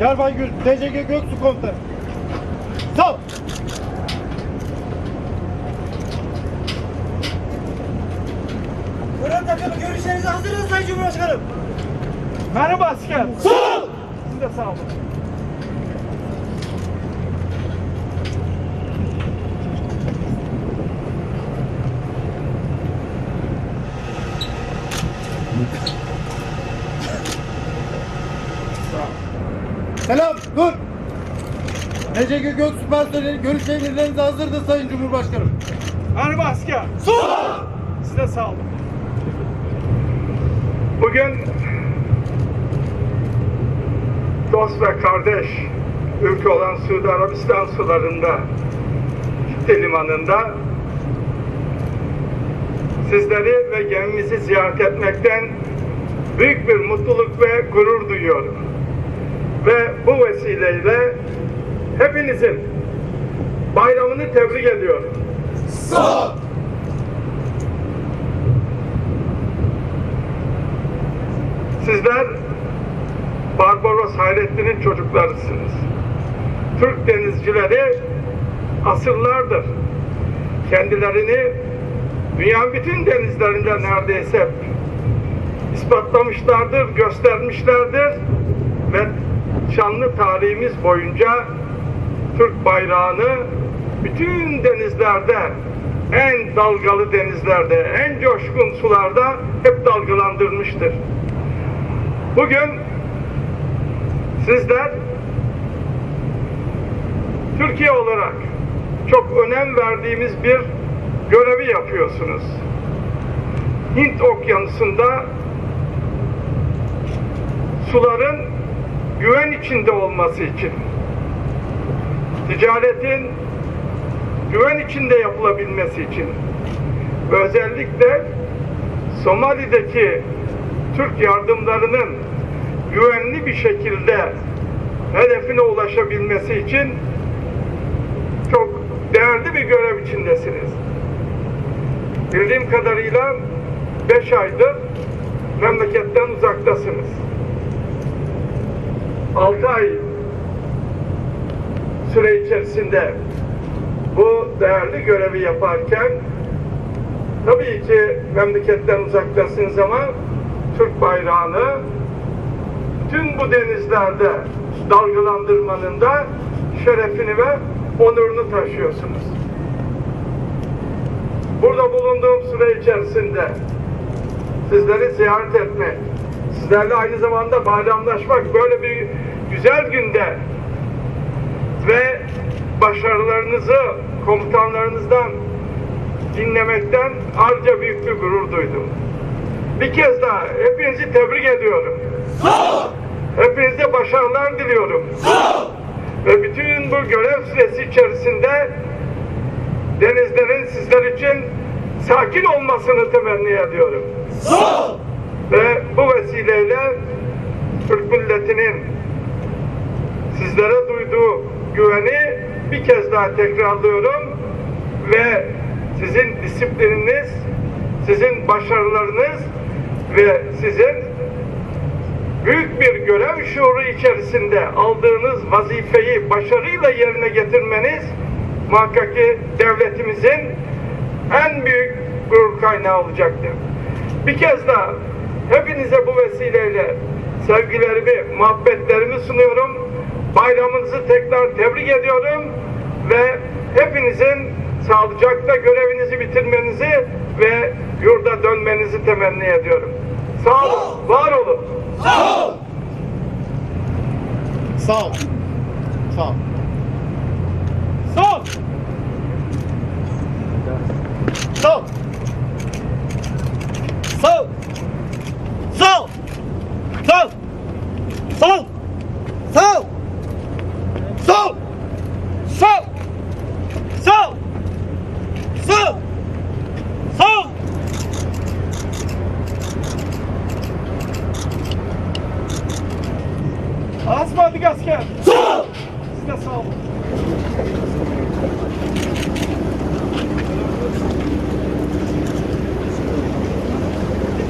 Yarbay Gül, TCG Göksu Komutanı. Ol. Görev takımı görüşlerinize hazırız Sayın Cumhurbaşkanım. Merhaba asker. Sağ ol. Siz de sağ olun. Selam, dur. TCG Gök Süpersoneli görüş emirlerinize hazırdır Sayın Cumhurbaşkanım. Merhaba asker. Sağ ol. Size sağ olun. Bugün dost ve kardeş ülke olan Suudi Arabistan sularında Cidde Limanı'nda sizleri ve gemimizi ziyaret etmekten büyük bir mutluluk ve gurur duyuyorum. Ve bu vesileyle hepinizin bayramını tebrik ediyorum. Sizler Barbaros Hayrettin'in çocuklarısınız. Türk denizcileri asırlardır kendilerini dünyanın bütün denizlerinde neredeyse ispatlamışlardır, göstermişlerdir ve şanlı tarihimiz boyunca Türk bayrağını bütün denizlerde, en dalgalı denizlerde, en coşkun sularda hep dalgalandırmıştır. Bugün sizler Türkiye olarak çok önem verdiğimiz bir görevi yapıyorsunuz. Hint Okyanusu'nda suların güven içinde olması için ticaretin güven içinde yapılabilmesi için özellikle Somali'deki Türk yardımlarının güvenli bir şekilde hedefine ulaşabilmesi için çok değerli bir görev içindesiniz. Bildiğim kadarıyla 5 aydır memleketten uzaktasınız. 6 ay süre içerisinde bu değerli görevi yaparken tabii ki memleketten uzaktasınız ama Türk bayrağını tüm bu denizlerde dalgalandırmanın da şerefini ve onurunu taşıyorsunuz. Burada bulunduğum süre içerisinde sizleri ziyaret etmek, sizlerle aynı zamanda bayramlaşmak böyle bir güzel günde ve başarılarınızı komutanlarınızdan dinlemekten harca büyük bir gurur duydum. Bir kez daha hepinizi tebrik ediyorum. Hepinize başarılar diliyorum. Ve bütün bu görev süresi içerisinde denizlerin sizler için sakin olmasını temenni ediyorum. Ve bu vesileyle Türk milletinin sizlere duyduğu güveni bir kez daha tekrarlıyorum ve sizin disiplininiz, sizin başarılarınız ve sizin büyük bir görev şuuru içerisinde aldığınız vazifeyi başarıyla yerine getirmeniz muhakkak ki devletimizin en büyük gurur kaynağı olacaktır. Bir kez daha hepinize bu vesileyle sevgilerimi, muhabbetlerimi sunuyorum. Bayramınızı tekrar tebrik ediyorum ve hepinizin sağlıcakla görevinizi bitirmenizi ve yurda dönmenizi temenni ediyorum. Sağ olun, var olun. Sağ olun. Sağ ol. Sağ ol. Sağ ol. Sağ ol. Sağ ol. Sağ ol. Sağ ol. Sağ ol. Sağ ol.